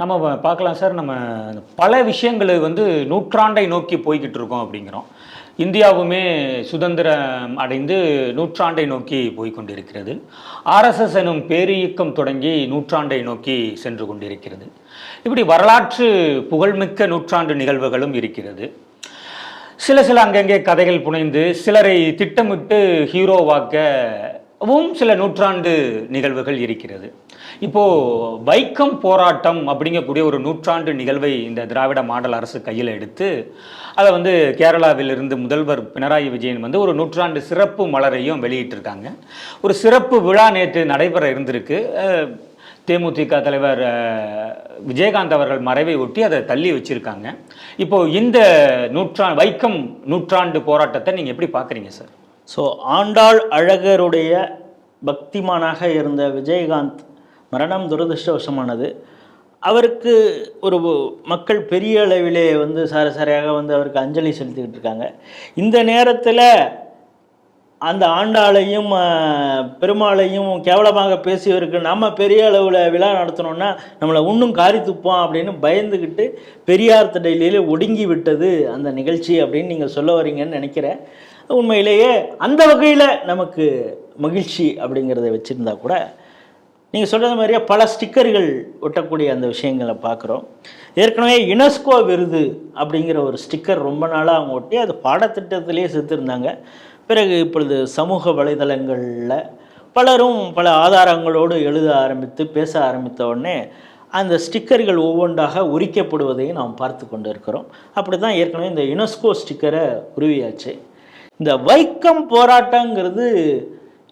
நம்ம பார்க்கலாம் சார். நம்ம பல விஷயங்கள் வந்து நூற்றாண்டை நோக்கி போய்கிட்டு இருக்கோம் அப்படிங்கிறோம். இந்தியாவுமே சுதந்திரம் அடைந்து நூற்றாண்டை நோக்கி போய்கொண்டிருக்கிறது. ஆர்எஸ்எஸ் எனும் பேரியக்கம் தொடங்கி நூற்றாண்டை நோக்கி சென்று கொண்டிருக்கிறது. இப்படி வரலாற்று புகழ்மிக்க நூற்றாண்டு நிகழ்வுகளும் இருக்கிறது. சில சில அங்கங்கே கதைகள் புனைந்து சிலரை திட்டமிட்டு ஹீரோவாக்க வும் சில நூற்றாண்டு நிகழ்வுகள் இருக்கிறது. இப்போ வைக்கம் போராட்டம் அப்படிங்கக்கூடிய ஒரு நூற்றாண்டு நிகழ்வை இந்த திராவிட மாடல் அரசு கையில் எடுத்து அதை வந்து கேரளாவிலிருந்து முதல்வர் பினராயி விஜயன் வந்து ஒரு நூற்றாண்டு சிறப்பு மலரையும் வெளியிட்டிருக்காங்க. ஒரு சிறப்பு விழா நேற்று நடைபெற இருந்திருக்கு. தேமுதிக தலைவர் விஜயகாந்த் அவர்கள் மறைவை ஒட்டி அதை தள்ளி வச்சிருக்காங்க. இப்போ இந்த நூற்றா வைக்கம் நூற்றாண்டு போராட்டத்தை நீங்கள் எப்படி பார்க்குறீங்க சார்? ஸோ ஆண்டாள் அழகருடைய பக்திமானாக இருந்த விஜயகாந்த் மரணம் துரதிருஷ்டவசமானது. அவருக்கு ஒரு மக்கள் பெரிய அளவிலே வந்து சரசரையாக வந்து அவருக்கு அஞ்சலி செலுத்திக்கிட்டு இருக்காங்க. இந்த நேரத்தில் அந்த ஆண்டாளையும் பெருமாளையும் கேவலமாக பேசியவருக்கு நம்ம பெரிய அளவில் விழா நடத்தினோன்னா நம்மளை இன்னும் காரி துப்போம் அப்படின்னு பயந்துக்கிட்டு பெரியார் தடையிலே ஒடுங்கி விட்டது அந்த நிகழ்ச்சி அப்படின்னு நீங்கள் சொல்ல வரீங்கன்னு நினைக்கிறேன். உண்மையிலேயே அந்த வகையில் நமக்கு மகிழ்ச்சி அப்படிங்கிறத வச்சுருந்தா கூட நீங்கள் சொல்கிறது மாதிரியே பல ஸ்டிக்கர்கள் ஒட்டக்கூடிய அந்த விஷயங்களை பார்க்குறோம். ஏற்கனவே யுனெஸ்கோ விருது அப்படிங்கிற ஒரு ஸ்டிக்கர் ரொம்ப நாளாக அவங்க ஒட்டி அது பாடத்திட்டத்திலேயே சேர்த்துருந்தாங்க பிறகு இப்பொழுது சமூக வலைதளங்களில் பலரும் பல ஆதாரங்களோடு எழுத ஆரம்பித்து பேச ஆரம்பித்த உடனே அந்த ஸ்டிக்கர்கள் ஒவ்வொன்றாக உரிக்கப்படுவதையும் நாம் பார்த்து கொண்டு இருக்கிறோம் அப்படி தான் ஏற்கனவே இந்த யுனெஸ்கோ ஸ்டிக்கரை உருவியாச்சு. இந்த வைக்கம் போராட்டங்கிறது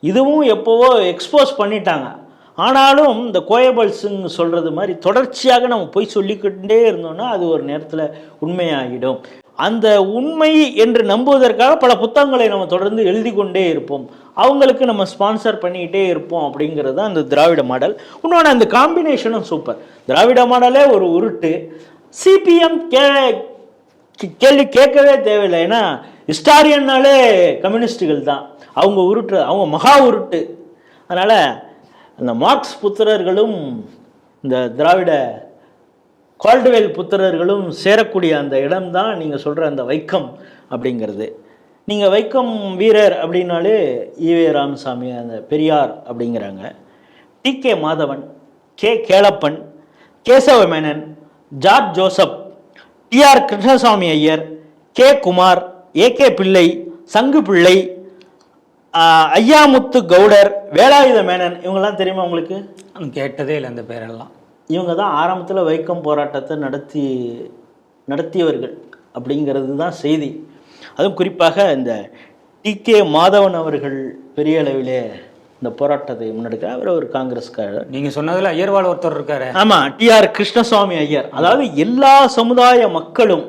இதுவும் எப்போவோ எக்ஸ்போஸ் பண்ணிட்டாங்க. ஆனாலும் இந்த கோயபல்ஸுங்க சொல்கிறது மாதிரி தொடர்ச்சியாக நம்ம போய் சொல்லிக்கிட்டே இருந்தோம்னா அது ஒரு நேரத்தில் உண்மையாகிடும். அந்த உண்மை என்று நம்புவதற்காக பல புத்தகங்களை நம்ம தொடர்ந்து எழுதி கொண்டே இருப்போம். அவங்களுக்கு நம்ம ஸ்பான்சர் பண்ணிக்கிட்டே இருப்போம் அப்படிங்கிறது தான் அந்த திராவிட மாடல். இன்னொன்று அந்த காம்பினேஷனும் சூப்பர் திராவிட மாடலே ஒரு உருட்டு. சிபிஎம் கே கே- கேள்வி கேட்கவே தேவையில்லை. ஏன்னா ஹிஸ்டாரியன்னாலே கம்யூனிஸ்டுகள் தான். அவங்க உருட்டு அவங்க மகா உருட்டு. அதனால் அந்த மார்க்ஸ் புத்திரர்களும் இந்த திராவிட கால்டுவெல் புத்திரர்களும் சேரக்கூடிய அந்த இடம்தான் நீங்கள் சொல்கிற அந்த வைக்கம் அப்படிங்கிறது. நீங்கள் வைக்கம் வீரர் அப்படின்னாலே ஈவே ராமசாமி அந்த பெரியார் அப்படிங்கிறாங்க. T. K. Madhavan K. Kelappan Kesava Menon George Joseph T R Krishnaswamy Iyer K. Kumar A K Pillai Sanku Pillai Ayyamuthu Cawdor Velayutha Menon இவங்கெல்லாம் தெரியுமா உங்களுக்கு? கேட்டதே இல்லை அந்த பேரெல்லாம். இவங்க தான் ஆரம்பத்தில் வைக்கம் போராட்டத்தை நடத்தி நடத்தியவர்கள் அப்படிங்கிறது தான் செய்தி. அதுவும் குறிப்பாக இந்த டி கே மாதவன் அவர்கள் பெரிய அளவிலே இந்த போராட்டத்தை முன்னெடுக்க அவர் ஒரு காங்கிரஸ்காரர். நீங்க சொன்னதுல ஐயர்வாள் ஒருத்தர் இருக்காரு. ஆமாம் டிஆர் கிருஷ்ணசுவாமி ஐயர். அதாவது எல்லா சமுதாய மக்களும்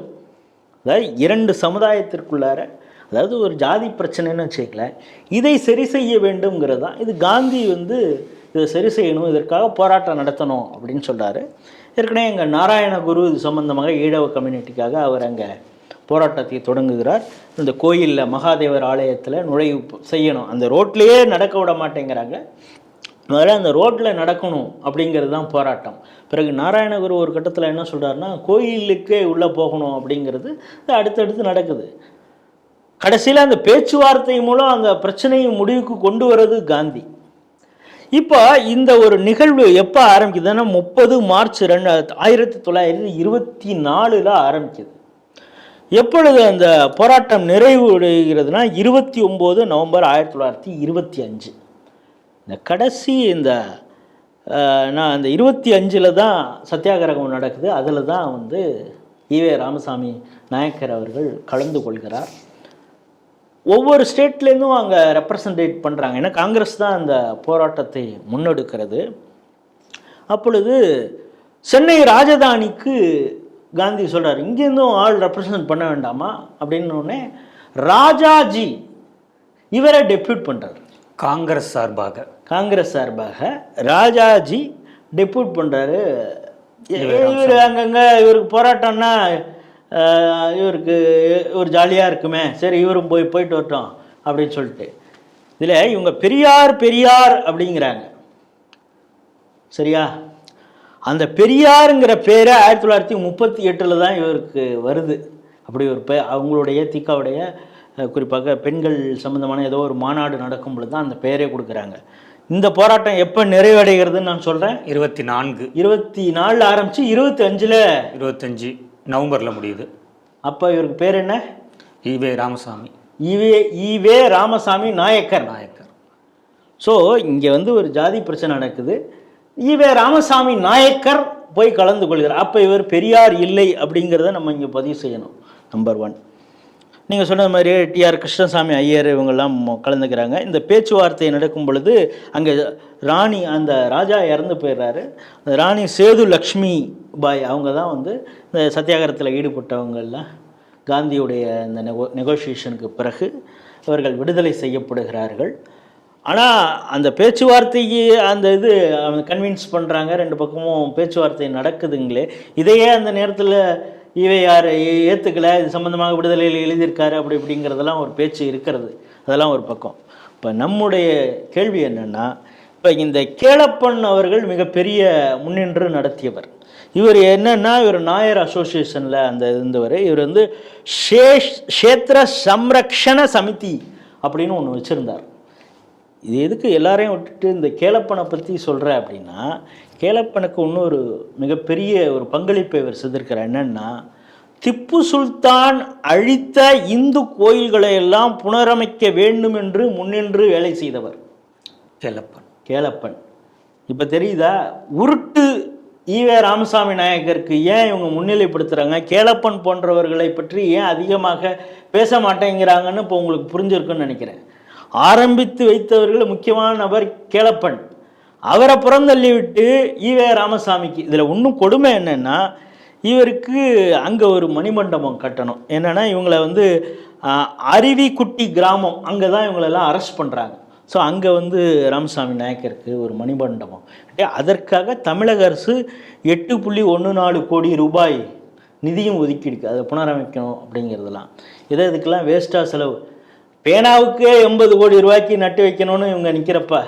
அதாவது இரண்டு சமுதாயத்திற்குள்ளார அதாவது ஒரு ஜாதி பிரச்சனைன்னு வச்சுக்கல இதை சரி செய்ய வேண்டும்ங்கிறது தான். இது காந்தி வந்து இதை சரி செய்யணும் இதற்காக போராட்டம் நடத்தணும் அப்படின்னு சொல்கிறாரு ஏற்கனவே எங்கள் நாராயணகுரு இது சம்பந்தமாக ஈழவ கம்யூனிட்டிக்காக அவர் அங்கே போராட்டத்தை தொடங்குகிறார். இந்த கோயிலில் மகாதேவர் ஆலயத்தில் நுழைவு செய்யணும். அந்த ரோட்லேயே நடக்க விட மாட்டேங்கிறாங்க. முதல்ல அந்த ரோட்டில் நடக்கணும் அப்படிங்கிறது தான் போராட்டம். பிறகு நாராயணகுரு ஒரு கட்டத்தில் என்ன சொல்கிறாருன்னா கோயிலுக்கே உள்ளே போகணும் அப்படிங்கிறது இது அடுத்தடுத்து நடக்குது. கடைசியில் அந்த பேச்சுவார்த்தை மூலம் அந்த பிரச்சனையை முடிவுக்கு கொண்டு வர்றது காந்தி. இப்போ இந்த ஒரு நிகழ்வு எப்போ ஆரம்பிக்குதுன்னா முப்பது மார்ச் ரெண்டு ஆயிரத்தி தொள்ளாயிரத்தி இருபத்தி நாலில் ஆரம்பிக்குது. எப்பொழுது அந்த போராட்டம் நிறைவடைகிறதுனா இருபத்தி ஒம்பது நவம்பர் ஆயிரத்தி தொள்ளாயிரத்தி இருபத்தி அஞ்சு. இந்த கடைசி இந்த நான் இந்த இருபத்தி அஞ்சில் தான் சத்தியாகிரகம் நடக்குது. அதில் தான் வந்து ஈவே ராமசாமி நாயக்கர் அவர்கள் கலந்து கொள்கிறார். ஒவ்வொரு ஸ்டேட்லேருந்தும் அங்கே ரெப்ரசன்டேட் பண்ணுறாங்க ஏன்னா காங்கிரஸ் தான் அந்த போராட்டத்தை முன்னெடுக்கிறது. அப்பொழுது சென்னை ராஜதானிக்கு காந்தி சொல்கிறார் இங்கேருந்தும் ஆள் ரெப்ரசன்ட் பண்ண வேண்டாமா? அப்படின்னோடனே ராஜாஜி இவரை டெப்யூட் பண்ணுறார் காங்கிரஸ் சார்பாக. காங்கிரஸ் சார்பாக ராஜாஜி டெப்யூட் பண்ணுறாரு இவர் அங்கங்கே இவருக்கு போராட்டம்னா இவருக்கு ஒரு ஜாலியாக இருக்குமே. சரி இவரும் போய் போயிட்டு வரட்டும் அப்படின்னு சொல்லிட்டு. இதில் இவங்க பெரியார் பெரியார் அப்படிங்கிறாங்க. சரியா? அந்த பெரியாருங்கிற பேரை ஆயிரத்தி தொள்ளாயிரத்தி முப்பத்தி எட்டில் தான் இவருக்கு வருது. அப்படி ஒரு பே அவங்களுடைய திகாவுடைய அஹ், குறிப்பாக பெண்கள் சம்பந்தமான ஏதோ ஒரு மாநாடு நடக்கும் பொழுது தான் அந்த பெயரே கொடுக்குறாங்க. இந்த போராட்டம் எப்போ நிறைவடைகிறதுன்னு நான் சொல்கிறேன் இருபத்தி நான்கு. இருபத்தி நாலில் ஆரம்பித்து இருபத்தி அஞ்சில் இருபத்தஞ்சி நவம்பரில் முடியுது. அப்போ இவருக்கு பேர் என்ன? E V Ramasamy. E V E V Ramasamy Naicker. Naicker. So இங்கே வந்து ஒரு ஜாதி பிரச்சனை நடக்குது. ஈவே ராமசாமி நாயக்கர் போய் கலந்து கொள்கிறார். அப்போ இவர் பெரியார் இல்லை அப்படிங்கிறத நம்ம இங்கே பதிவு செய்யணும். நம்பர் ஒன் நீங்கள் சொன்ன மாதிரியே டிஆர் கிருஷ்ணசாமி ஐயர் இவங்கெல்லாம் கலந்துக்கிறாங்க. இந்த பேச்சுவார்த்தை நடக்கும் பொழுது அங்கே ராணி அந்த ராஜா இறந்து போயிடுறாரு. அந்த ராணி சேது லக்ஷ்மி பாய் அவங்க தான் வந்து இந்த சத்தியாகிரகத்தில் ஈடுபட்டவங்கெல்லாம் காந்தியுடைய இந்த நெகோ நெகோசியேஷனுக்கு பிறகு அவர்கள் விடுதலை செய்யப்படுகிறார்கள். ஆனால் அந்த பேச்சுவார்த்தைக்கு அந்த இது அவங்க கன்வின்ஸ் பண்ணுறாங்க ரெண்டு பக்கமும் பேச்சுவார்த்தை நடக்குதுங்களே. இதையே அந்த நேரத்தில் இவை யார்? ஏற்றுக்கலை இது சம்மந்தமாக விடுதலையில் எழுதியிருக்காரு அப்படி இப்படிங்கிறதெல்லாம் ஒரு பேச்சு இருக்கிறது. அதெல்லாம் ஒரு பக்கம். இப்போ நம்முடைய கேள்வி என்னென்னா இப்போ இந்த கேளப்பன் அவர்கள் மிகப்பெரிய முன்னின்று நடத்தியவர். இவர் என்னன்னா இவர் நாயர் அசோசியேஷனில் அந்த இருந்தவர். இவர் வந்து ஷேஷ் க்ஷேத்திர சம்ரக்ஷண சமிதி அப்படின்னு ஒன்று வச்சுருந்தார். இது எதுக்கு எல்லாரையும் விட்டுட்டு இந்த கேலப்பனை பற்றி சொல்கிறேன் அப்படின்னா கேலப்பனுக்கு இன்னொரு மிகப்பெரிய ஒரு பங்களிப்பை இவர் செய்திருக்கிறார் என்னன்னா திப்பு சுல்தான் அழித்த இந்து கோயில்களை எல்லாம் புனரமைக்க வேண்டும் என்று முன்னின்று வேலை செய்தவர். கேளப்பன். கேலப்பன் இப்போ தெரியுதா? உருட்டு ஈவே ராமசாமி நாயக்கருக்கு ஏன் இவங்க முன்னிலைப்படுத்துகிறாங்க கேலப்பன் போன்றவர்களை பற்றி ஏன் அதிகமாக பேச மாட்டேங்கிறாங்கன்னு இப்போ உங்களுக்கு புரிஞ்சிருக்குன்னு நினைக்கிறேன். ஆரம்பித்து வைத்தவர்கள் முக்கியமான நபர் கேளப்பன். அவரை புறந்தள்ளி விட்டு ஈவே ராமசாமிக்கு. இதில் இன்னும் கொடுமை என்னென்னா இவருக்கு அங்கே ஒரு மணிமண்டபம் கட்டணும். என்னென்னா இவங்களை வந்து அருவிக்குட்டி கிராமம் அங்கே தான் இவங்களெல்லாம் அரெஸ்ட் பண்ணுறாங்க ஸோ அங்கே வந்து ராமசாமி நாயக்கருக்கு ஒரு மணிமண்டபம். அதற்காக தமிழக அரசு எட்டு புள்ளி ஒன்று நாலு கோடி ரூபாய் நிதியும் ஒதுக்கிடுக்கு அதை புனரமைக்கணும் அப்படிங்கிறதெல்லாம். இதை இதுக்கெல்லாம் வேஸ்ட்டாக செலவு. பேனாவுக்கே எண்பது கோடி ரூபாய்க்கு நட்டு வைக்கணும்னு இவங்க நிற்கிறப்ப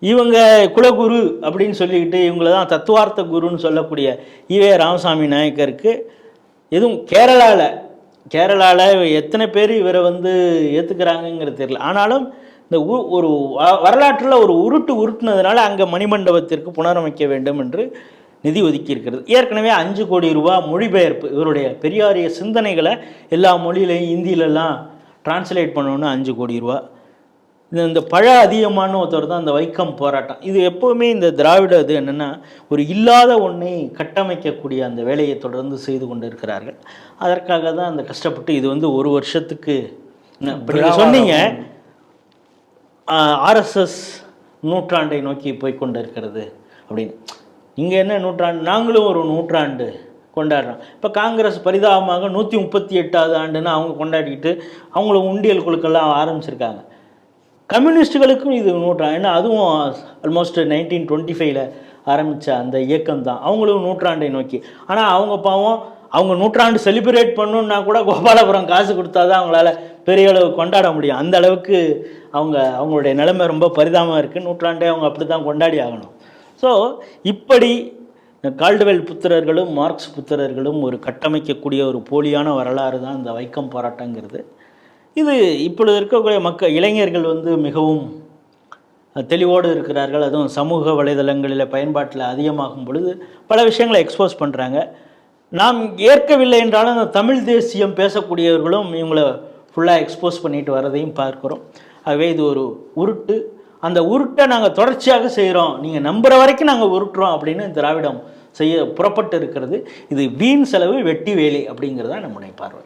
இவங்க குலகுரு அப்படின்னு சொல்லிக்கிட்டு இவங்கள தான் தத்துவார்த்த குருன்னு சொல்லக்கூடிய ஈவே ராமசாமி நாயக்கருக்கு. எதுவும் கேரளாவில் கேரளாவில் எத்தனை பேர் இவரை வந்து ஏற்றுக்கிறாங்கங்கிறது தெரியல. ஆனாலும் இந்த உ ஒரு வ- வரலாற்றில் ஒரு உருட்டு உருட்டுனதுனால அங்கே மணிமண்டபத்திற்கு புனரமைக்க வேண்டும் என்று நிதி ஒதுக்கி இருக்கிறது. ஏற்கனவே அஞ்சு கோடி ரூபா மொழிபெயர்ப்பு இவருடைய பெரியாரிய சிந்தனைகளை எல்லா மொழியிலையும் ஹிந்தியிலலாம் டிரான்ஸ்லேட் பண்ணணும்னு அஞ்சு கோடி ரூபா. இந்த இந்த பழ அதிகமான ஒருத்தர் தான் இந்த வைக்கம் போராட்டம். இது எப்போவுமே இந்த திராவிட இது என்னென்னா ஒரு இல்லாத ஒன்றை கட்டமைக்கக்கூடிய அந்த வேலையை தொடர்ந்து செய்து கொண்டு இருக்கிறார்கள் அதற்காக தான் அந்த கஷ்டப்பட்டு இது வந்து ஒரு வருஷத்துக்கு சொன்னீங்க ஆர்எஸ்எஸ் நூற்றாண்டை நோக்கி போய் கொண்டு இருக்கிறது அப்படின்னு. இங்கே என்ன நூற்றாண்டு? நாங்களும் ஒரு நூற்றாண்டு கொண்டாடுறோம் இப்போ காங்கிரஸ் பரிதாபமாக நூற்றி முப்பத்தி எட்டாவது ஆண்டுன்னு அவங்க கொண்டாடிக்கிட்டு அவங்களும் உண்டியல் குழுக்கெல்லாம் ஆரம்பிச்சிருக்காங்க. கம்யூனிஸ்டுகளுக்கும் இது நூற்றாண்டு ஏன்னா அதுவும் ஆல்மோஸ்ட் நைன்டீன் டுவெண்ட்டி ஃபைவ்ல ஆரம்பித்த அந்த இயக்கம் தான் அவங்களும் நூற்றாண்டை நோக்கி. ஆனால் அவங்க பாவம் அவங்க நூற்றாண்டு செலிப்ரேட் பண்ணணுன்னா கூட கோபாலபுரம் காசு கொடுத்தா தான் அவங்களால பெரிய அளவு கொண்டாட முடியும். அந்த அளவுக்கு அவங்க அவங்களுடைய நிலைமை ரொம்ப பரிதாபமாக இருக்குது நூற்றாண்டே அவங்க அப்படி தான் கொண்டாடி ஆகணும். ஸோ இப்படி கால்டுவெல் புத்திரர்களும் மார்க்ஸ் புத்திரர்களும் ஒரு கட்டமைக்கக்கூடிய ஒரு போலியான வரலாறு தான் இந்த வைக்கம் போராட்டங்கிறது. இது இப்பொழுது இருக்கக்கூடிய மக்கள் இளைஞர்கள் வந்து மிகவும் தெளிவோடு இருக்கிறார்கள். அதுவும் சமூக வலைதளங்களில் பயன்பாட்டில் அதிகமாகும் பொழுது பல விஷயங்களை எக்ஸ்போஸ் பண்ணுறாங்க நாம் ஏற்கவில்லை என்றாலும் அந்த தமிழ் தேசியம் பேசக்கூடியவர்களும் இவங்களை ஃபுல்லாக எக்ஸ்போஸ் பண்ணிட்டு வரதையும் பார்க்குறோம். ஆகவே இது ஒரு உருட்டு அந்த உருட்டை நாங்கள் தொடர்ச்சியாக செய்கிறோம் நீங்கள் நம்புகிற வரைக்கும் நாங்கள் உருட்டுறோம் அப்படின்னு திராவிடம் செய்ய புறப்பட்டு இருக்கிறது. இது வீண் செலவு வெட்டி வேலை அப்படிங்கிறதா நம்முடைய பார்வை